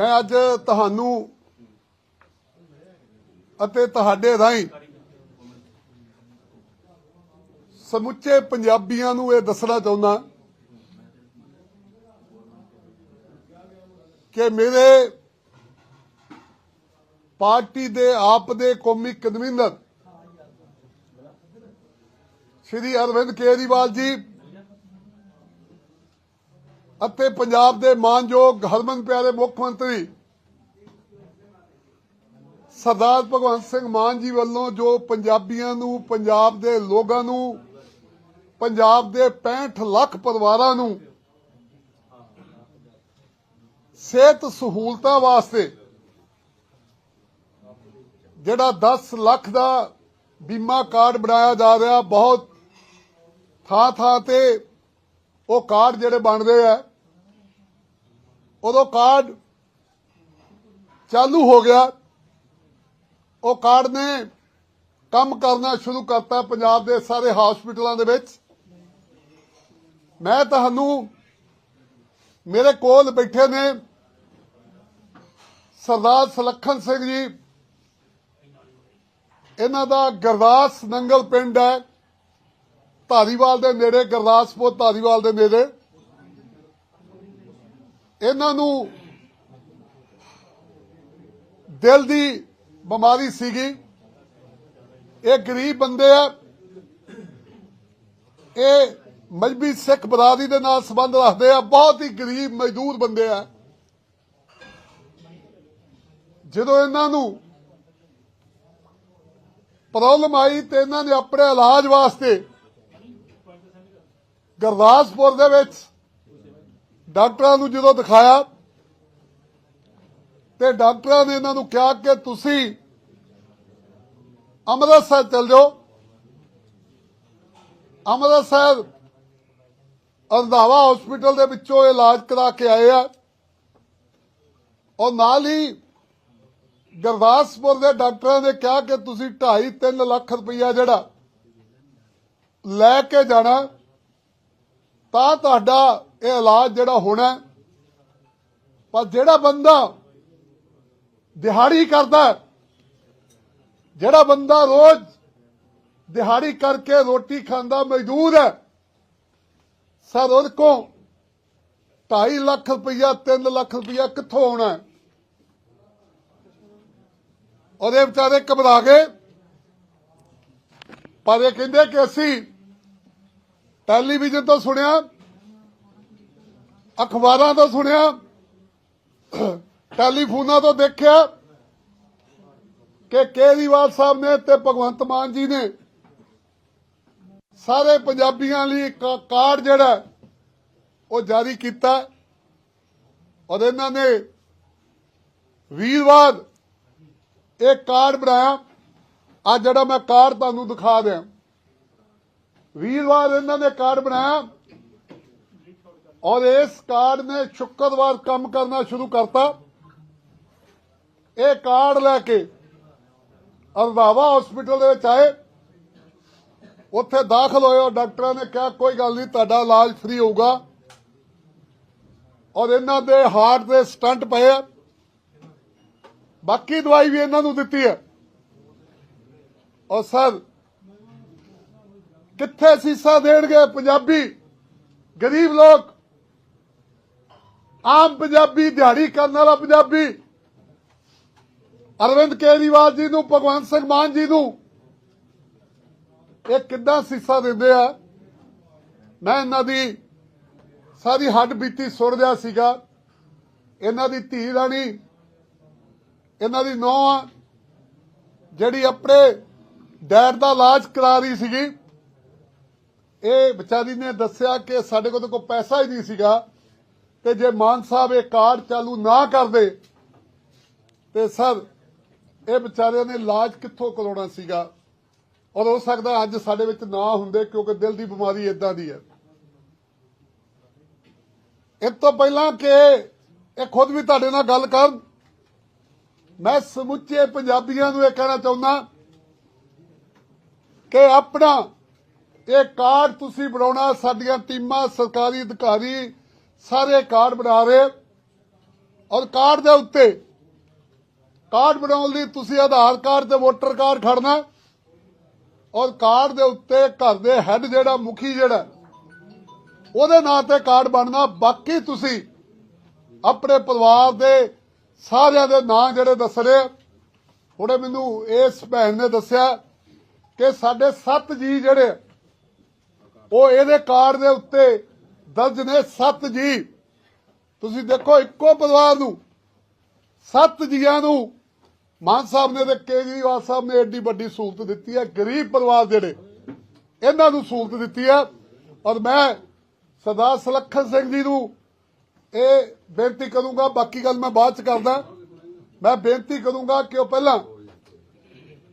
ਮੈਂ ਅੱਜ ਤੁਹਾਨੂੰ ਅਤੇ ਤੁਹਾਡੇ ਰਾਹੀਂ ਸਮੁੱਚੇ ਪੰਜਾਬੀਆਂ ਨੂੰ ਇਹ ਦੱਸਣਾ ਚਾਹੁੰਦਾ ਕਿ ਮੇਰੇ ਪਾਰਟੀ ਦੇ ਆਪ ਦੇ ਕੌਮੀ ਕਨਵੀਨਰ ਸ਼੍ਰੀ ਅਰਵਿੰਦ ਕੇਜਰੀਵਾਲ ਜੀ ਅਤੇ ਪੰਜਾਬ ਦੇ ਮਾਨਯੋਗ ਹਰਮਨ ਪਿਆਰੇ ਮੁੱਖ ਮੰਤਰੀ ਸਰਦਾਰ ਭਗਵੰਤ ਸਿੰਘ ਮਾਨ ਜੀ ਵੱਲੋਂ ਜੋ ਪੰਜਾਬੀਆਂ ਨੂੰ, ਪੰਜਾਬ ਦੇ ਲੋਕਾਂ ਨੂੰ, ਪੰਜਾਬ ਦੇ 65 ਲੱਖ ਪਰਿਵਾਰਾਂ ਨੂੰ ਸਿਹਤ ਸਹੂਲਤਾਂ ਵਾਸਤੇ ਜਿਹੜਾ 10 ਲੱਖ ਦਾ ਬੀਮਾ ਕਾਰਡ ਬਣਾਇਆ ਜਾ ਰਿਹਾ, ਬਹੁਤ ਥਾਂ ਥਾਂ ਤੇ ਉਹ ਕਾਰਡ ਜਿਹੜੇ ਬਣ ਰਹੇ ਆ ਉਦੋਂ ਕਾਰਡ ਚਾਲੂ ਹੋ ਗਿਆ। ਉਹ ਕਾਰਡ ਨੇ ਕੰਮ ਕਰਨਾ ਸ਼ੁਰੂ ਕਰਤਾ ਪੰਜਾਬ ਦੇ ਸਾਰੇ ਹਸਪੀਟਲਾਂ ਦੇ ਵਿੱਚ। ਮੈਂ ਤੁਹਾਨੂੰ ਮੇਰੇ ਕੋਲ ਬੈਠੇ ਨੇ ਸਰਦਾਰ ਸਲੱਖਣ ਸਿੰਘ ਜੀ। ਇਹਨਾਂ ਦਾ ਗਰਦਾਸ ਨੰਗਲ ਪਿੰਡ ਹੈ। ਧਾਰੀਵਾਲ ਦੇ ਨੇੜੇ, ਗਰਦਾਸਪੁਰ ਧਾਰੀਵਾਲ ਦੇ ਨੇੜੇ। ਇਹਨਾਂ ਨੂੰ ਦਿਲ ਦੀ ਬਿਮਾਰੀ ਸੀਗੀ। ਇਹ ਗਰੀਬ ਬੰਦੇ ਆ। ਇਹ ਮਜਬੀ ਸਿੱਖ ਬਰਾਦਰੀ ਦੇ ਨਾਲ ਸੰਬੰਧ ਰੱਖਦੇ ਆ। ਬਹੁਤ ਹੀ ਗਰੀਬ, ਮਜ਼ਦੂਰ ਬੰਦੇ ਆ। ਜਦੋਂ ਇਹਨਾਂ ਨੂੰ ਪ੍ਰੋਬਲਮ ਆਈ ਤੇ ਇਹਨਾਂ ਨੇ ਆਪਣੇ ਇਲਾਜ ਵਾਸਤੇ ਗੁਰਦਾਸਪੁਰ ਦੇ ਵਿੱਚ ਡਾਕਟਰਾਂ ਨੂੰ ਜਦੋਂ ਦਿਖਾਇਆ ਤੇ ਡਾਕਟਰਾਂ ਨੇ ਇਹਨਾਂ ਨੂੰ ਕਿਹਾ ਕਿ ਤੁਸੀਂ ਅੰਮ੍ਰਿਤਸਰ ਚਲ ਜਾਓ। ਅੰਮ੍ਰਿਤਸਰ ਅੰਧਾਵਾ ਹਸਪੀਟਲ ਦੇ ਵਿੱਚੋਂ ਇਲਾਜ ਕਰਾ ਕੇ ਆਏ ਆ। ਔਰ ਨਾਲ ਹੀ ਗੁਰਦਾਸਪੁਰ ਦੇ ਡਾਕਟਰਾਂ ਨੇ ਕਿਹਾ ਕਿ ਤੁਸੀਂ 2.5 3 ਲੱਖ ਰੁਪਈਆ ਜਿਹੜਾ ਲੈ ਕੇ ਜਾਣਾ, ਤਾਂ ਤੁਹਾਡਾ ਇਹ ਇਲਾਜ ਜਿਹੜਾ ਹੋਣਾ ਪਰ ਜਿਹੜਾ ਬੰਦਾ ਦਿਹਾੜੀ ਕਰਦਾ ਜਿਹੜਾ ਬੰਦਾ ਰੋਜ਼ ਦਿਹਾੜੀ ਕਰਕੇ ਰੋਟੀ ਖਾਂਦਾ ਮਜ਼ਦੂਰ ਹੈ, ਸਰ ਉਹਦੇ ਕੋ 2.5 ਲੱਖ ਰੁਪਈਆ 3 ਲੱਖ ਰੁਪਈਆ ਕਿੱਥੋਂ ਆਉਣਾ ਹੈ? ਉਹਦੇ ਵਿਚਾਰੇ ਘਬਰਾ ਗਏ ਪਰ ਇਹ ਕਹਿੰਦੇ ਕਿ ਅਸੀਂ ਟੈਲੀਵਿਜ਼ਨ ਤੋਂ ਸੁਣਿਆ ਅਖਬਾਰਾਂ ਤੋਂ ਸੁਣਿਆ, ਟੈਲੀਫੋਨਾਂ ਤੋਂ ਦੇਖਿਆ ਕਿ ਕੇਜਰੀਵਾਲ ਸਾਹਿਬ ਨੇ ਤੇ ਭਗਵੰਤ ਮਾਨ ਜੀ ਨੇ ਸਾਰੇ ਪੰਜਾਬੀਆਂ ਲਈ ਕਾਰਡ ਜਿਹੜਾ ਉਹ ਜਾਰੀ ਕੀਤਾ ਔਰ ਇਹਨਾਂ ਨੇ ਵੀਰਵਾਰ ਇਹ ਕਾਰਡ ਬਣਾਇਆ। ਆ ਜਿਹੜਾ ਮੈਂ ਕਾਰਡ ਤੁਹਾਨੂੰ ਦਿਖਾ ਦਿਆਂ ਵੀਰਵਾਰ ਇਹਨਾਂ ਨੇ ਕਾਰਡ ਬਣਾਇਆ। ਔਰ ਇਸ ਕਾਰਡ ਨੇ ਸ਼ੁੱਕਰਵਾਰ ਕੰਮ ਕਰਨਾ ਸ਼ੁਰੂ ਕਰਤਾ। ਇਹ ਕਾਰਡ ਲੈ ਕੇ ਅਰਦਾਵਾ ਹਸਪੀਟਲ ਦੇ ਵਿੱਚ ਆਏ। ਉੱਥੇ ਦਾਖਲ ਹੋਏ ਔਰ ਡਾਕਟਰਾਂ ਨੇ ਕਿਹਾ, ਕੋਈ ਗੱਲ ਨਹੀਂ, ਤੁਹਾਡਾ ਇਲਾਜ ਫ੍ਰੀ ਹੋਊਗਾ। ਔਰ ਇਹਨਾਂ ਦੇ ਹਾਰਟ ਦੇ ਸਟੰਟ ਪਏ ਬਾਕੀ ਦਵਾਈ ਵੀ ਇਹਨਾਂ ਨੂੰ ਦਿੱਤੀ ਹੈ। ਔਰ ਸਰ, ਕਿੱਥੇ ਸੀਸਾ ਦੇਣਗੇ ਪੰਜਾਬੀ ਗਰੀਬ ਲੋਕ? ਆਮ ਪੰਜਾਬੀ ਦਿਹਾੜੀ ਕਰਨ ਵਾਲਾ ਪੰਜਾਬੀ। ਅਰਵਿੰਦ ਕੇਜਰੀਵਾਲ ਜੀ ਨੂੰ, ਭਗਵੰਤ ਸਿੰਘ ਮਾਨ ਜੀ ਨੂੰ ਇਹ ਕਿੱਦਾਂ ਸੀਸਾ ਦਿੰਦੇ ਆ? ਮੈਂ ਇਹਨਾਂ ਦੀ ਸਾਰੀ ਹੱਡ ਬੀਤੀ ਸੁਣ ਰਿਹਾ ਸੀਗਾ। ਇਹਨਾਂ ਦੀ ਧੀ ਰਾਣੀ, ਇਹਨਾਂ ਦੀ ਨੌਂ ਆ, ਜਿਹੜੀ ਆਪਣੇ ਡੈਡ ਦਾ ਇਲਾਜ ਕਰਾ ਰਹੀ ਸੀਗੀ। ਇਹ ਵਿਚਾਰੀ ਨੇ ਦੱਸਿਆ ਕਿ ਸਾਡੇ ਕੋਲ ਤਾਂ ਕੋਈ ਪੈਸਾ ਹੀ ਨਹੀਂ ਸੀਗਾ। ਤੇ ਜੇ ਮਾਨ ਸਾਹਿਬ ਇਹ ਕਾਰਡ ਚਾਲੂ ਨਾ ਕਰਦੇ, ਤੇ ਸਰ, ਇਹ ਵਿਚਾਰਿਆਂ ਨੇ ਇਲਾਜ ਕਿੱਥੋਂ ਕਰਾਉਣਾ ਸੀਗਾ? ਔਰ ਹੋ ਸਕਦਾ ਅੱਜ ਸਾਡੇ ਵਿੱਚ ਨਾ ਹੁੰਦੇ, ਕਿਉਂਕਿ ਦਿਲ ਦੀ ਬਿਮਾਰੀ ਇਦਾਂ ਦੀ ਹੈ। ਇਸ ਤੋਂ ਪਹਿਲਾਂ ਕਿ ਇਹ ਖੁਦ ਵੀ ਤੁਹਾਡੇ ਨਾਲ ਗੱਲ ਕਰਨ, ਮੈਂ ਸਮੁੱਚੇ ਪੰਜਾਬੀਆਂ ਨੂੰ ਇਹ ਕਹਿਣਾ ਚਾਹੁੰਦਾ ਕਿ ਆਪਣਾ ਇਹ ਕਾਰਡ ਤੁਸੀਂ ਬਣਾਉਣਾ, ਸਾਡੀਆਂ ਟੀਮਾਂ, ਸਰਕਾਰੀ ਅਧਿਕਾਰੀ ਸਾਰੇ ਕਾਰਡ ਬਣਾ ਰਹੇ ਔਰ ਕਾਰਡ ਦੇ ਉੱਤੇ ਕਾਰਡ ਬਣਾਉਣ ਲਈ ਤੁਸੀਂ ਆਧਾਰ ਕਾਰਡ ਤੇ ਵੋਟਰ ਕਾਰਡ ਖੜਨਾ ਔਰ ਕਾਰਡ ਦੇ ਉੱਤੇ ਘਰ ਦੇ ਹੈੱਡ ਜਿਹੜਾ, ਮੁਖੀ ਜਿਹੜਾ ਉਹਦੇ ਨਾਂ ਤੇ ਕਾਰਡ ਬਣਨਾ ਬਾਕੀ ਤੁਸੀਂ ਆਪਣੇ ਪਰਿਵਾਰ ਦੇ ਸਾਰਿਆਂ ਦੇ ਨਾਂ ਜਿਹੜੇ ਦੱਸਣੇ ਆ। ਹੁਣੇ ਮੈਨੂੰ ਇਸ ਭੈਣ ਨੇ ਦੱਸਿਆ ਕਿ ਸਾਡੇ 7 ਜੀ ਜਿਹੜੇ ਉਹ ਇਹਦੇ ਕਾਰਡ ਦੇ ਉੱਤੇ ਦਰਜ ਨੇ ਸੱਤ ਜੀ। ਤੁਸੀਂ ਦੇਖੋ ਇੱਕੋ ਪਰਿਵਾਰ ਨੂੰ, ਸੱਤ ਜੀਆਂ ਨੂੰ ਮਾਨ ਸਾਹਿਬ ਨੇ ਤੇ ਕੇਜਰੀਵਾਲ ਸਾਹਿਬ ਨੇ ਐਡੀ ਵੱਡੀ ਸਹੂਲਤ ਦਿੱਤੀ ਹੈ, ਗਰੀਬ ਪਰਿਵਾਰ ਜਿਹੜੇ, ਇਹਨਾਂ ਨੂੰ ਸਹੂਲਤ ਦਿੱਤੀ ਹੈ। ਔਰ ਮੈਂ ਸਰਦਾਰ ਸੁਲੱਖਣ ਸਿੰਘ ਜੀ ਨੂੰ ਇਹ ਬੇਨਤੀ ਕਰੂੰਗਾ, ਬਾਕੀ ਗੱਲ ਮੈਂ ਬਾਅਦ ਚ ਕਰਦਾ। ਮੈਂ ਬੇਨਤੀ ਕਰੂੰਗਾ ਕਿ ਉਹ ਪਹਿਲਾਂ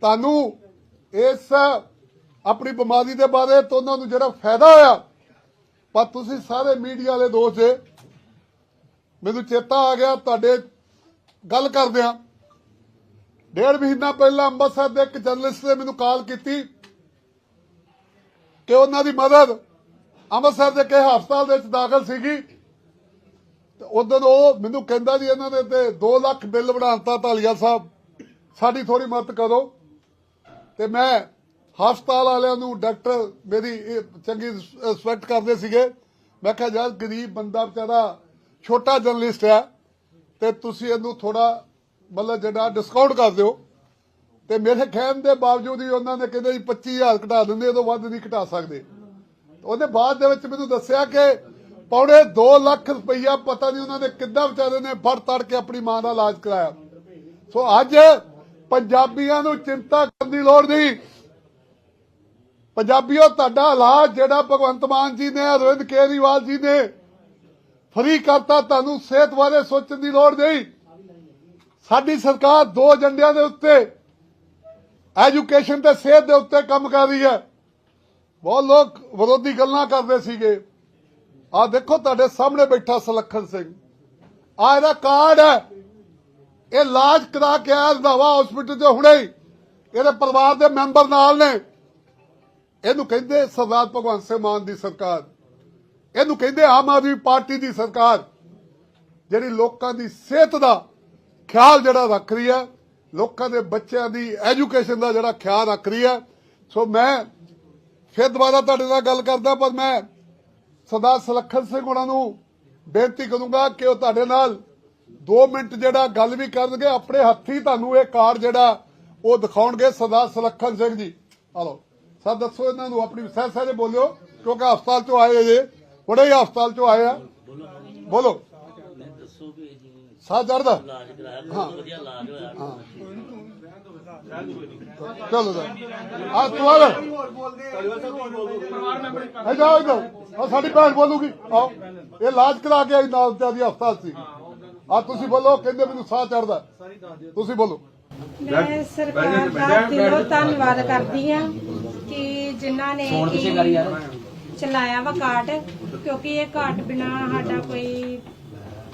ਤੁਹਾਨੂੰ ਇਸ ਆਪਣੀ ਬਿਮਾਰੀ ਦੇ ਬਾਰੇ ਤੋਂ ਉਹਨਾਂ ਨੂੰ ਜਿਹੜਾ ਫਾਇਦਾ ਹੋਇਆ ਪਰ ਤੁਸੀਂ ਸਾਰੇ ਮੀਡੀਆ ਵਾਲੇ ਦੋਸਤ ਜੇ, ਮੈਨੂੰ ਚੇਤਾ ਆ ਗਿਆ, ਤੁਹਾਡੇ ਗੱਲ ਕਰਦੇ ਆ। ਡੇਢ ਮਹੀਨਾ ਪਹਿਲਾਂ ਅੰਮ੍ਰਿਤਸਰ ਦੇ ਇੱਕ ਜਰਨਲਿਸਟ ਨੇ ਮੈਨੂੰ ਕਾਲ ਕੀਤੀ ਕਿ ਉਹਨਾਂ ਦੀ ਮਦਦ ਅੰਮ੍ਰਿਤਸਰ ਦੇ ਕਿਸੇ ਹਸਪਤਾਲ ਦੇ ਵਿੱਚ ਦਾਖਲ ਸੀਗੀ। ਤੇ ਉਦੋਂ ਉਹ ਮੈਨੂੰ ਕਹਿੰਦਾ ਜੀ, ਇਹਨਾਂ ਦੇ ਤੇ 2 ਲੱਖ ਬਿੱਲ ਬਣਾਉਂਦਾ ਧਾਲੀਆ ਸਾਹਿਬ। ਸਾਡੀ ਥੋੜੀ ਮਦਦ ਕਰੋ। ਤੇ ਮੈਂ ਹਸਪਤਾਲ ਵਾਲਿਆਂ ਨੂੰ ਡਾਕਟਰ ਮੇਰੀ ਚੰਗੀ ਰਿਸਪੈਕਟ ਕਰਦੇ ਸੀਗੇ। ਮੈਂ ਕਿਹਾ, ਯਾਰ, ਗਰੀਬ ਬੰਦਾ ਵਿਚਾਰਾ ਛੋਟਾ ਜਰਨਲਿਸਟ ਹੈ ਤੇ ਤੁਸੀਂ ਇਹਨੂੰ ਥੋੜਾ ਮਤਲਬ ਜਿਹੜਾ ਡਿਸਕਾਊਂਟ ਕਰ ਦਿਓ। ਤੇ ਮੇਰੇ ਕਹਿਣ ਦੇ ਬਾਵਜੂਦ ਹੀ ਉਹਨਾਂ ਨੇ ਕਹਿੰਦੇ ਜੀ 25000 ਘਟਾ ਦਿੰਦੇ ਇਹ ਵੱਧ ਨਹੀਂ ਘਟਾ ਸਕਦੇ। ਉਹਦੇ ਬਾਅਦ ਦੇ ਵਿੱਚ ਮੈਨੂੰ ਦੱਸਿਆ ਕਿ ਪੌਣੇ 2 ਲੱਖ ਰੁਪਈਆ ਪਤਾ ਨਹੀਂ ਉਹਨਾਂ ਨੇ ਕਿੱਦਾਂ ਵਿਚਾਰੇ ਨੇ ਫੜ ਤੜ ਕੇ ਆਪਣੀ ਮਾਂ ਦਾ ਇਲਾਜ ਕਰਾਇਆ। ਸੋ ਅੱਜ ਪੰਜਾਬੀਆਂ ਨੂੰ ਚਿੰਤਾ ਕਰਨ ਦੀ ਲੋੜ ਨਹੀਂ। ਪੰਜਾਬੀਓ, ਤੁਹਾਡਾ ਇਲਾਜ ਜਿਹੜਾ ਭਗਵੰਤ ਮਾਨ ਜੀ ਨੇ, ਅਰਵਿੰਦ ਕੇਜਰੀਵਾਲ ਜੀ ਨੇ ਫਰੀ ਕਰਤਾ, ਤੁਹਾਨੂੰ ਸਿਹਤ ਬਾਰੇ ਸੋਚਣ ਦੀ ਲੋੜ ਨਹੀਂ। ਸਾਡੀ ਸਰਕਾਰ ਦੋ ਏਜੰਡਿਆਂ ਦੇ ਉੱਤੇ, ਐਜੂਕੇਸ਼ਨ ਤੇ ਸਿਹਤ ਦੇ ਉੱਤੇ ਕੰਮ ਕਰ ਰਹੀ ਹੈ। ਬਹੁਤ ਲੋਕ ਵਿਰੋਧੀ ਗੱਲਾਂ ਕਰਦੇ ਸੀਗੇ। ਆ ਦੇਖੋ, ਤੁਹਾਡੇ ਸਾਹਮਣੇ ਬੈਠਾ ਸੁਲੱਖਣ ਸਿੰਘ। ਆ ਇਹਦਾ ਕਾਰਡ ਹੈ। ਇਹ ਇਲਾਜ ਕਰਾ ਕੇ ਆਇਆ ਰੰਧਾਵਾ ਹਸਪੀਟਲ 'ਚ ਹੁਣੇ ਹੀ। ਇਹਦੇ ਪਰਿਵਾਰ ਦੇ ਮੈਂਬਰ ਨਾਲ ਨੇ। ਇਹਨੂੰ ਕਹਿੰਦੇ ਸਰਦਾਰ ਭਗਵੰਤ ਸਿੰਘ ਮਾਨ ਦੀ ਸਰਕਾਰ। ਇਹਨੂੰ ਕਹਿੰਦੇ ਆਮ ਆਦਮੀ ਪਾਰਟੀ ਦੀ ਸਰਕਾਰ। ਜਿਹੜੀ ਲੋਕਾਂ ਦੀ ਸਿਹਤ ਦਾ ਖਿਆਲ ਜਿਹੜਾ ਰੱਖ ਰਹੀ ਹੈ, ਲੋਕਾਂ ਦੇ ਬੱਚਿਆਂ ਦੀ ਐਜੂਕੇਸ਼ਨ ਦਾ ਜਿਹੜਾ ਖਿਆਲ ਰੱਖ ਰਹੀ ਹੈ। ਸੋ ਮੈਂ ਫਿਰ ਦੁਬਾਰਾ ਤੁਹਾਡੇ ਨਾਲ ਗੱਲ ਕਰਦਾ, ਪਰ ਮੈਂ ਸਰਦਾਰ ਸੁਲੱਖਣ ਸਿੰਘ ਉਹਨਾਂ ਨੂੰ ਬੇਨਤੀ ਕਰੂੰਗਾ ਕਿ ਉਹ ਤੁਹਾਡੇ ਨਾਲ 2 ਮਿੰਟ ਜਿਹੜਾ ਗੱਲ ਵੀ ਕਰਨਗੇ, ਆਪਣੇ ਹੱਥੀ ਤੁਹਾਨੂੰ ਇਹ ਕਾਰਡ ਜਿਹੜਾ ਉਹ ਦਿਖਾਉਣਗੇ ਸਰਦਾਰ ਸੁਲੱਖਣ ਸਿੰਘ ਜੀ। ਹਲੋ ਸਰ, ਦੱਸੋ ਇਹਨਾਂ ਨੂੰ ਆਪਣੀ ਸਹਿ ਸਹਿਜੇ ਬੋਲਿਓ, ਕਿਉਂਕਿ ਹਸਪਤਾਲ ਚੋਂ ਆਏ ਜੇ। ਬੜੇ ਹੀ ਹਸਪਤਾਲ ਚੋਂ ਆਏ ਆ। ਬੋਲੋ। ਸਾਹ ਚੜਦਾ ਇਲਾਜ ਚਲੋ ਆ ਤੂੰ ਆ। ਜਾਓ ਇਧਰ ਆ, ਸਾਡੀ ਭੈਣ ਬੋਲੂਗੀ। ਆਓ। ਇਹ ਇਲਾਜ ਕਰਾ ਕੇ ਆਈ ਨਾਲ ਤੇ ਹਸਪਤਾਲ ਸੀ। ਆ, ਤੁਸੀਂ ਬੋਲੋ, ਕਹਿੰਦੇ ਮੈਨੂੰ ਸਾਹ ਚੜਦਾ ਤੁਸੀਂ ਬੋਲੋ। ਮੈਂ ਸਰਕਾਰ ਦਾ ਦਿਲੋਂ ਧੰਨਵਾਦ ਕਰਦੀ ਆ ਜਿਨ੍ਹਾਂ ਨੇ ਚਲਾਇਆ ਵਾ ਕਾਰਡ ਕਿਉਂਕਿ ਇਹ ਕਾਰਡ ਬਿਨਾ ਸਾਡਾ ਕੋਈ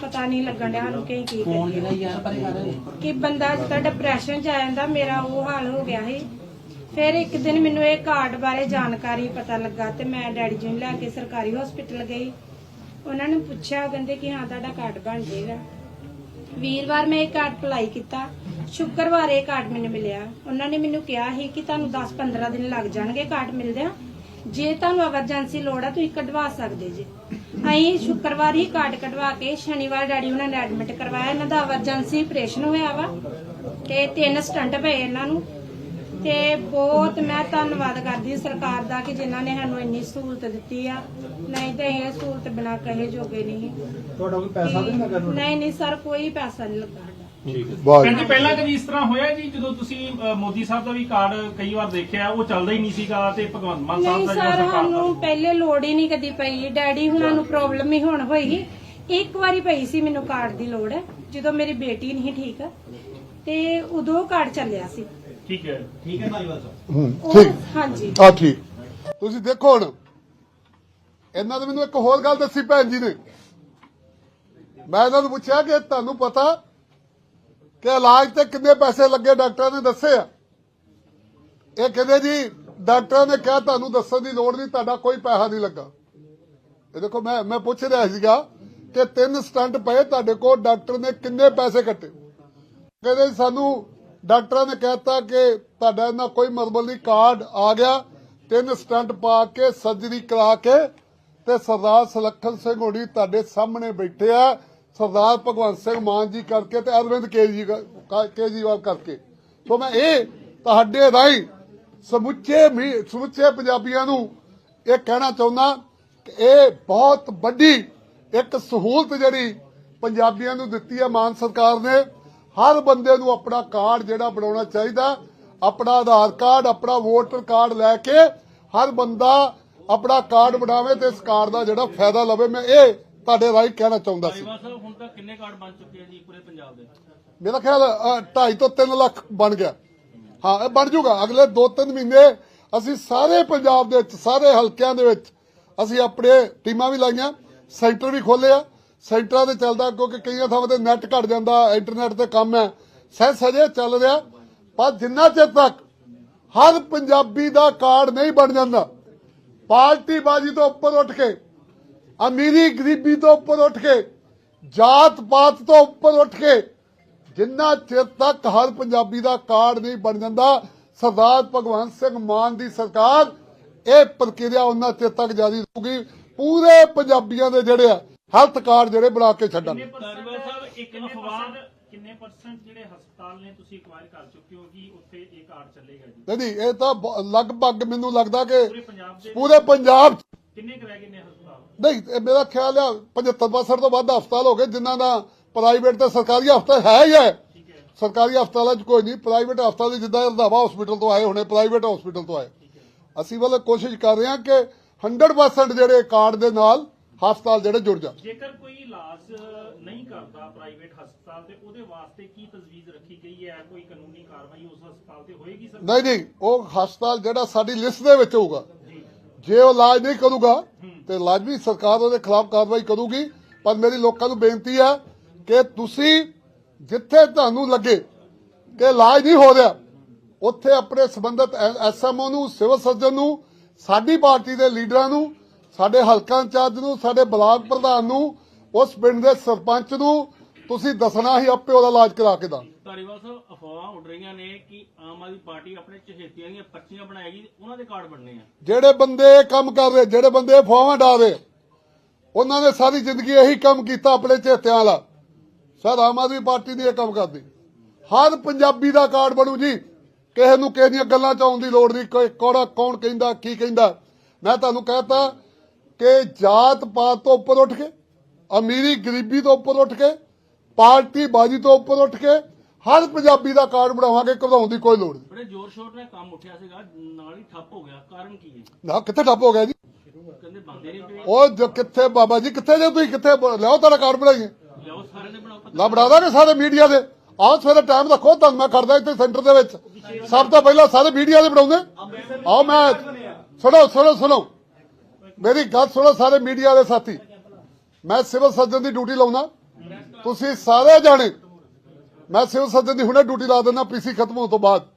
ਪਤਾ ਨਹੀਂ ਲੱਗਣ ਡਿਆ ਸਾਨੂੰ ਕਿ ਕੀ ਕਰੀਏ। ਕਿ ਬੰਦਾ ਜਿੱਦਾਂ ਡਿਪਰੈਸ਼ਨ ਚ ਆ ਜਾਂਦਾ ਮੇਰਾ ਉਹ ਹਾਲ ਹੋ ਗਿਆ ਸੀ। ਫਿਰ ਇੱਕ ਦਿਨ ਮੈਨੂੰ ਇਹ ਕਾਰਡ ਬਾਰੇ ਜਾਣਕਾਰੀ ਪਤਾ ਲੱਗਾ ਤੇ ਮੈਂ ਡੈਡੀ ਜੀ ਨੂੰ ਲੈ ਕੇ ਸਰਕਾਰੀ ਹਸਪੀਟਲ ਗਈ। ਉਹਨਾਂ ਨੇ ਪੁੱਛਿਆ ਕਹਿੰਦੇ ਕਿ ਹਾਂ ਤੁਹਾਡਾ ਕਾਰਡ ਬਣ ਜਾਏਗਾ ਵੀਰਵਾਰ ਮੈਂ ਇਹ ਕਾਰਡ ਅਪਲਾਈ ਕੀਤਾ। ਸ਼ੁੱਕਰਵਾਰ ਇਹ ਕਾਰਡ ਮੈਨੂੰ ਮਿਲਿਆ। ਉਹਨਾਂ ਨੇ ਮੈਨੂੰ ਕਿਹਾ ਸੀ ਕਿ ਤੁਹਾਨੂੰ 10-15 ਦਿਨ ਲੱਗ ਜਾਣਗੇ ਕਾਰਡ ਮਿਲਦਿਆਂ। ਜੇ ਤੁਹਾਨੂੰ ਐਮਰਜੈਂਸੀ ਲੋੜ ਆ ਤੁਸੀਂ ਕਢਵਾ ਸਕਦੇ ਜੇ। ਅਸੀਂ ਸ਼ੁੱਕਰਵਾਰ ਹੀ ਕਾਰਡ ਕਢਵਾ ਕੇ ਸ਼ਨੀਵਾਰ ਡੈਡੀ ਉਹਨਾਂ ਨੇ ਐਡਮਿਟ ਕਰਵਾਇਆ। ਇਹਨਾਂ ਦਾ ਐਮਰਜੈਂਸੀ ਆਪਰੇਸ਼ਨ ਹੋਇਆ ਵਾ ਤੇ ਤਿੰਨ ਸਟੰਟ ਪਏ ਇਹਨਾਂ ਨੂੰ। ਤੇ ਬਹੁਤ ਮੈਂ ਧੰਨਵਾਦ ਕਰਦੀ ਸਰਕਾਰ ਦਾ ਕਿ ਜਿਨ੍ਹਾਂ ਨੇ ਸਾਨੂੰ ਇੰਨੀ ਸਹੂਲਤ ਦਿੱਤੀ ਆ। ਨਹੀਂ ਤੇ ਇਹ ਸਹੂਲਤ ਬਿਨਾ ਕਹੇ ਜੋਗੇ ਨਹੀਂ। ਤੁਹਾਡਾ ਕੋਈ ਪੈਸਾ ਲੱਗਾ? ਨਹੀਂ ਨਹੀਂ ਸਰ ਕੋਈ ਪੈਸਾ ਨਹੀਂ ਲੱਗਾ। ਭੈਣ ਜੀ ਪਹਿਲਾਂ ਕਦੀ ਇਸ ਤਰ੍ਹਾਂ ਹੋਇਆ ਜੀ ਜਦੋਂ ਤੁਸੀਂ ਅ, ਮੋਦੀ ਸਾਹਿਬ ਦਾ ਵੀ ਕਾਰਡ ਕਈ ਵਾਰ ਦੇਖਿਆ ਉਹ ਚੱਲਦਾ ਹੀ ਨਹੀਂ ਸੀਗਾ ਤੇ ਭਗਵੰਤ ਮਾਨ ਸਾਹਿਬ ਨਹੀਂ ਦਾ ਜਿਹੜਾ ਸਰ ਸਰਕਾਰ ਸਾਨੂੰ ਦਾ ਪਹਿਲੇ ਲੋੜ ਹੀ ਨਹੀਂ ਕਦੀ ਪਈ। ਡੈਡੀ ਹੁਣਾਂ ਨੂੰ ਪ੍ਰੋਬਲਮ ਹੀ ਹੁਣ ਹੋਈ। ਇੱਕ ਵਾਰੀ ਪਈ ਸੀ ਮੈਨੂੰ ਕਾਰਡ ਦੀ ਲੋੜ ਜਦੋਂ ਮੇਰੀ ਬੇਟੀ ਨਹੀਂ ਠੀਕ। ਤੇ ਉਦੋਂ ਕਾਰਡ ਚੱਲਿਆ ਸੀ। ਠੀਕ ਹੈ। ਹੂੰ ਉਹ ਠੀਕ। ਹਾਂਜੀ। ਆ ਠੀਕ। ਤੁਸੀਂ ਦੇਖੋ ਹੁਣ। ਇਹਨਾਂ ਨੇ ਮੈਨੂੰ ਇੱਕ ਹੋਰ ਗੱਲ ਦੱਸੀ ਭੈਣ ਜੀ ਨੇ। ਮੈਂ ਇਹਨਾਂ ਨੂੰ ਪੁੱਛਿਆ ਕਿ ਤੁਹਾਨੂੰ ਪਤਾ ਕਿ ਇਲਾਜ ਤੇ ਕਿੰਨੇ ਪੈਸੇ ਲੱਗੇ ਡਾਕਟਰਾਂ ਨੇ ਦੱਸੇ ਆ? ਇਹ ਕਹਿੰਦੇ ਜੀ, ਡਾਕਟਰਾਂ ਨੇ ਕਿਹਾ ਤੁਹਾਨੂੰ ਦੱਸਣ ਦੀ ਲੋੜ ਨਹੀਂ, ਤੁਹਾਡਾ ਕੋਈ ਪੈਸਾ ਨਹੀਂ ਲੱਗਾ। ਇਹ ਦੇਖੋ, ਮੈਂ ਮੈਂ ਪੁੱਛ ਰਿਹਾ ਸੀਗਾ ਕਿ ਤਿੰਨ ਸਟੰਟ ਪਏ ਤੁਹਾਡੇ ਕੋਲ, ਡਾਕਟਰ ਨੇ ਕਿੰਨੇ ਪੈਸੇ ਕੱਟੇ? ਕਹਿੰਦੇ ਜੀ, ਸਾਨੂੰ ਡਾਕਟਰਾਂ ਨੇ ਕਹਿਤਾ ਕਿ ਤੁਹਾਡਾ ਇਹਨਾਂ ਕੋਈ ਮਰਬਲ ਨਹੀਂ, ਕਾਰਡ ਆ ਗਿਆ, ਤਿੰਨ ਸਟੰਟ ਪਾ ਕੇ, ਸਰਜਰੀ ਕਰਾ ਕੇ ਤੇ ਸਰਦਾਰ ਸੁਲੱਖਣ ਸਿੰਘ ਹੋਣੀ ਤੁਹਾਡੇ ਸਾਹਮਣੇ ਬੈਠੇ ਆ। ਸਰਦਾਰ ਭਗਵੰਤ ਸਿੰਘ ਮਾਨ ਜੀ ਕਰਕੇ ਤੇ ਅਰਵਿੰਦ ਕੇਜਰੀਵਾਲ ਕਰਕੇ। ਸੋ ਮੈਂ ਇਹ ਤੁਹਾਡੇ ਰਾਹੀਂ ਸਮੁੱਚੇ ਮੀ- ਸਮੁੱਚੇ ਪੰਜਾਬੀਆਂ ਨੂੰ ਇਹ ਕਹਿਣਾ ਚਾਹੁੰਦਾ ਕਿ ਇਹ ਬਹੁਤ ਵੱਡੀ ਇੱਕ ਸਹੂਲਤ ਜਿਹੜੀ ਪੰਜਾਬੀਆਂ ਨੂੰ ਦਿੱਤੀ ਹੈ ਮਾਨ ਸਰਕਾਰ ਨੇ। ਹਰ ਬੰਦੇ ਨੂੰ ਆਪਣਾ ਕਾਰਡ ਜਿਹੜਾ ਬਣਾਉਣਾ ਚਾਹੀਦਾ, ਆਪਣਾ ਆਧਾਰ ਕਾਰਡ, ਆਪਣਾ ਵੋਟਰ ਕਾਰਡ ਲੈ ਕੇ ਹਰ ਬੰਦਾ ਆਪਣਾ ਕਾਰਡ ਬਣਾਵੇ ਤੇ ਇਸ ਕਾਰਡ ਦਾ ਜਿਹੜਾ ਫਾਇਦਾ ਲਵੇ। ਮੈਂ ਇਹ ਤੁਹਾਡੇ ਰਾਹੀਂ ਕਹਿਣਾ ਚਾਹੁੰਦਾ ਸੀ। ਧਾਰੀਵਾਲ ਸਾਹਿਬ ਹੁਣ ਤੱਕ ਕਿੰਨੇ ਕਾਰਡ ਬਣ ਚੁੱਕੇ ਆ ਜੀ ਪੂਰੇ ਪੰਜਾਬ ਦੇ? ਮੇਰਾ ਖਿਆਲ 2.5 ਤੋਂ 3 ਲੱਖ ਬਣ ਗਿਆ। ਹਾਂ ਇਹ ਬਣ ਜਾਊਗਾ ਅਗਲੇ 2-3 ਮਹੀਨੇ ਅਸੀਂ ਸਾਰੇ ਪੰਜਾਬ ਦੇ ਵਿੱਚ ਸਾਰੇ ਹਲਕਿਆਂ ਦੇ ਵਿੱਚ ਅਸੀਂ ਆਪਣੇ ਟੀਮਾਂ ਵੀ ਲਾਈਆਂ ਸੈਂਟਰ ਵੀ ਖੋਲੇ ਆ। ਸੈਂਟਰਾਂ ਤੇ ਚੱਲਦਾ ਕਿਉਂਕਿ ਕਈਆਂ ਥਾਵਾਂ ਤੇ ਨੈਟ ਘਟ ਜਾਂਦਾ ਇੰਟਰਨੈਟ ਤੇ ਕੰਮ ਹੈ। ਸਹਿ ਸਜੇ ਚੱਲ ਰਿਹਾ। ਪਰ ਜਿੰਨਾ ਚਿਰ ਤੱਕ ਹਰ ਪੰਜਾਬੀ ਦਾ ਕਾਰਡ ਨਹੀਂ ਬਣ ਜਾਂਦਾ ਪਾਰਟੀ ਬਾਜੀ ਤੋਂ ਉੱਪਰ ਉੱਠ ਕੇ ਅਮੀਰੀ ਗਰੀਬੀ ਤੋਂ ਉੱਪਰ ਉੱਠ ਕੇ ਜਾਤ ਪਾਤ ਤੋਂ ਉੱਪਰ ਉੱਠ ਕੇ ਜਿੰਨਾ ਚਿਰ ਤੱਕ ਹਰ ਪੰਜਾਬੀ ਦਾ ਕਾਰਡ ਨਹੀਂ ਬਣ ਜਾਂਦਾ ਸਰਦਾਰ ਭਗਵੰਤ ਸਿੰਘ ਮਾਨ ਦੀ ਸਰਕਾਰ ਇਹ ਪ੍ਰਕਿਰਿਆ ਉਹਨਾਂ ਚਿਰ ਤੱਕ ਜਾਰੀ ਰਹੂਗੀ। ਪੂਰੇ ਪੰਜਾਬੀਆਂ ਦੇ ਜਿਹੜੇ ਆ ਹੈਲਥ ਕਾਰਡ ਜਿਹੜੇ ਬਣਾ ਕੇ ਅਫਵਾਹ ਕਿੰਨੇ ਪਰਸੈਂਟ ਜਿਹੜੇ ਹਸਪਤਾਲ ਨੇ ਤੁਸੀਂ ਐਕਵਾਇਰ ਕਰ ਚੁੱਕੇ ਹੋ ਕਿ ਉੱਥੇ ਇਹ ਕਾਰਡ ਚੱਲੇਗਾ ਜੀ? ਨਹੀਂ ਇਹ ਤਾਂ ਲਗਭਗ ਮੈਨੂੰ ਲੱਗਦਾ ਕਿ ਪੂਰੇ ਪੰਜਾਬ ਦੇ ਪੂਰੇ ਪੰਜਾਬ 'ਚ ਕਿੰਨੇ ਕੁ ਰਹਿ ਗਏ ਨੇ ਹਸਪਤਾਲ? ਨਹੀਂ ਇਹ ਮੇਰਾ ਖਿਆਲ ਆ 75% ਤੋਂ ਵੱਧ ਹਸਪਤਾਲ ਹੋ ਗਏ ਜਿਨ੍ਹਾਂ ਦਾ ਪ੍ਰਾਈਵੇਟ ਤੇ ਸਰਕਾਰੀ ਹਸਪਤਾਲ ਹੈ ਹੀ ਹੈ। ਸਰਕਾਰੀ ਹਸਪਤਾਲਾਂ 'ਚ ਕੋਈ ਨਹੀਂ ਪ੍ਰਾਈਵੇਟ ਹਸਪਤਾਲ ਜਿੱਦਾਂ ਰੰਧਾਵਾ ਹਸਪੀਟਲ ਤੋਂ ਆਏ ਹੋਣੇ ਪ੍ਰਾਈਵੇਟ ਹਸਪੀਟਲ ਤੋਂ ਆਏ। ਅਸੀਂ ਵੱਲ ਕੋਸ਼ਿਸ਼ ਕਰ ਰਹੇ ਹਾਂ ਕਿ 100% ਜਿਹੜੇ ਕਾਰਡ ਦੇ ਨਾਲ ਹਸਪਤਾਲ ਜਿਹੜੇ ਜੁੜ ਜਾਣ। ਜੇਕਰ ਕੋਈ ਇਲਾਜ ਨਹੀਂ ਕਰਦਾ ਪ੍ਰਾਈਵੇਟ ਹਸਪਤਾਲ ਤੇ ਉਹਦੇ ਵਾਸਤੇ ਕੀ ਤਜਵੀਜ਼ ਰੱਖੀ ਗਈ ਹੈ? ਕੋਈ ਕਾਨੂੰਨੀ ਕਾਰਵਾਈ ਉਸ ਹਸਪਤਾਲ ਤੇ ਹੋਏਗੀ ਸਰ? ਨਹੀਂ ਨਹੀਂ ਉਹ ਹਸਪਤਾਲ ਜਿਹੜਾ ਸਾਡੀ ਲਿਸਟ ਦੇ ਵਿੱਚ ਹੋਊਗਾ। ਜੇ। ਉਹ ਇਲਾਜ ਨਹੀਂ ਕਰੂਗਾ ਤੇ ਲਾਜ਼ਮੀ ਸਰਕਾਰ ਉਹਦੇ ਖਿਲਾਫ ਕਾਰਵਾਈ ਕਰੂਗੀ, ਪਰ ਮੇਰੀ ਲੋਕਾਂ ਨੂੰ ਬੇਨਤੀ ਹੈ ਕਿ ਤੁਸੀਂ ਜਿੱਥੇ ਤੁਹਾਨੂੰ ਲੱਗੇ ਕਿ ਇਲਾਜ ਨਹੀਂ ਹੋ ਰਿਹਾ, ਉੱਥੇ ਆਪਣੇ ਸੰਬੰਧਿਤ ਐਸਐਮਓ ਨੂੰ, ਸਿਵਲ ਸਰਜਨ ਨੂੰ, ਸਾਡੀ ਪਾਰਟੀ ਦੇ ਲੀਡਰਾਂ ਨੂੰ, ਸਾਡੇ ਹਲਕਾ ਇੰਚਾਰਜ ਨੂੰ, ਸਾਡੇ ਬਲਾਕ ਪ੍ਰਧਾਨ ਨੂੰ, ਉਸ ਪਿੰਡ ਦੇ ਸਰਪੰਚ ਨੂੰ ਤੁਸੀਂ ਦੱਸਣਾ ਹੀ ਆਪੇ ਉਹਦਾ ਇਲਾਜ ਕਰਾ ਕੇ ਦਾਂ ਧਾਰੀਵਾਲ ਸਾਹਿਬ ਅਫਵਾਹਾਂ ਉੱਡ ਰਹੀਆਂ ਨੇ ਕਿ ਆਮ ਆਦਮੀ ਪਾਰਟੀ ਆਪਣੇ ਚਹੇਤਿਆਂ ਦੀਆਂ ਪਰਚੀਆਂ ਬਣਾਏਗੀ ਉਹਨਾਂ ਦੇ ਕਾਰਡ ਬਣਨੇ ਆ। ਜਿਹੜੇ ਬੰਦੇ ਇਹ ਕੰਮ ਕਰ ਰਹੇ ਜਿਹੜੇ ਬੰਦੇ ਫੋਹਾਂ ਡਾ ਰਹੇ ਉਹਨਾਂ ਨੇ ਸਾਰੀ ਜ਼ਿੰਦਗੀ ਇਹੀ ਕੰਮ ਕੀਤਾ ਆਪਣੇ ਚੇਤਿਆਂ ਵਾਲਾ। ਸਰ ਆਮ ਆਦਮੀ ਪਾਰਟੀ ਨਹੀਂ ਇਹ ਕੰਮ ਕਰਦੀ ਹਰ ਪੰਜਾਬੀ ਦਾ ਕਾਰਡ ਬਣੂ ਜੀ ਕਿਸੇ ਨੂੰ ਕਿਸੇ ਦੀਆਂ ਗੱਲਾਂ ਚ ਆਉਣ ਦੀ ਲੋੜ ਨਹੀਂ ਕੋਈ ਕੋੜਾ ਕੌਣ ਕਹਿੰਦਾ ਕੀ ਕਹਿੰਦਾ। ਮੈਂ ਤੁਹਾਨੂੰ ਕਹਤਾ ਕਿ ਜਾਤ ਪਾਤ ਤੋਂ ਉੱਪਰ ਉੱਠ ਕੇ ਅਮੀਰੀ ਗਰੀਬੀ ਤੋਂ ਉੱਪਰ ਉੱਠ ਕੇ ਪਾਰਟੀ ਬਾਜੀ ਤੋਂ ਉੱਪਰ ਉੱਠ ਕੇ ਹਰ ਪੰਜਾਬੀ ਦਾ ਕਾਰਡ ਬਣਾਵਾਂਗੇ ਘਬਰਾਉਣ ਦੀ ਕੋਈ ਲੋੜ ਨਹੀਂ। ਬੜੇ ਜ਼ੋਰ ਸ਼ੋਰ ਨਾਲ ਕੰਮ ਉੱਠਿਆ ਸੀਗਾ ਨਾਲ ਹੀ ਠੱਪ ਹੋ ਗਿਆ। ਕਾਰਨ ਕੀ ਹੈ? ਨਾ ਕਿੱਥੇ ਠੱਪ ਹੋ ਗਿਆ ਜੀ? ਕਹਿੰਦੇ ਬੰਦੇ ਨਹੀਂ ਪਏ ਉਹ ਜੋ ਕਿੱਥੇ ਬਾਬਾ ਜੀ ਕਿੱਥੇ ਜੇ ਤੁਸੀਂ ਕਿੱਥੇ ਬ- ਲਿਆਓ ਤੁਹਾਡਾ ਕਾਰਡ ਬਣਾਈਏ। ਲਿਆਓ ਸਾਰਿਆਂ ਨੇ ਬਣਾਓ ਲਾ ਬਣਾ ਦਾਂਗੇ ਸਾਰੇ ਮੀਡੀਆ ਦੇ। ਆਓ ਸਵੇਰੇ ਟਾਈਮ ਰੱਖੋ ਤੁਹਾਨੂੰ ਮੈਂ ਕਰਦਾ ਇੱਥੇ ਸੈਂਟਰ ਦੇ ਵਿੱਚ। ਸਭ ਤੋਂ ਪਹਿਲਾਂ ਸਾਰੇ ਮੀਡੀਆ ਦੇ ਬਣਾਉਂਦੇ। ਆਓ ਮੈਂ ਸੁਣੋ ਸੁਣੋ ਸੁਣੋ। ਮੇਰੀ ਗੱਲ ਸੁਣੋ ਸਾਰੇ ਮੀਡੀਆ ਦੇ ਸਾਥੀ। ਮੈਂ ਸਿਵਲ ਸਰਜਨ ਦੀ ਡਿਊਟੀ ਲਾਉਣਾ ਤੁਸੀਂ ਸਾਰੇ ਜਾਣੇ, ਮੈਂ ਸਿਵਲ ਸਰਜਨ ਦੀ ਹੁਣੇ ਡਿਊਟੀ ਲਾ ਦਿੰਦਾ, ਪੀਸੀ ਖਤਮ ਹੋਣ ਤੋਂ ਬਾਅਦ।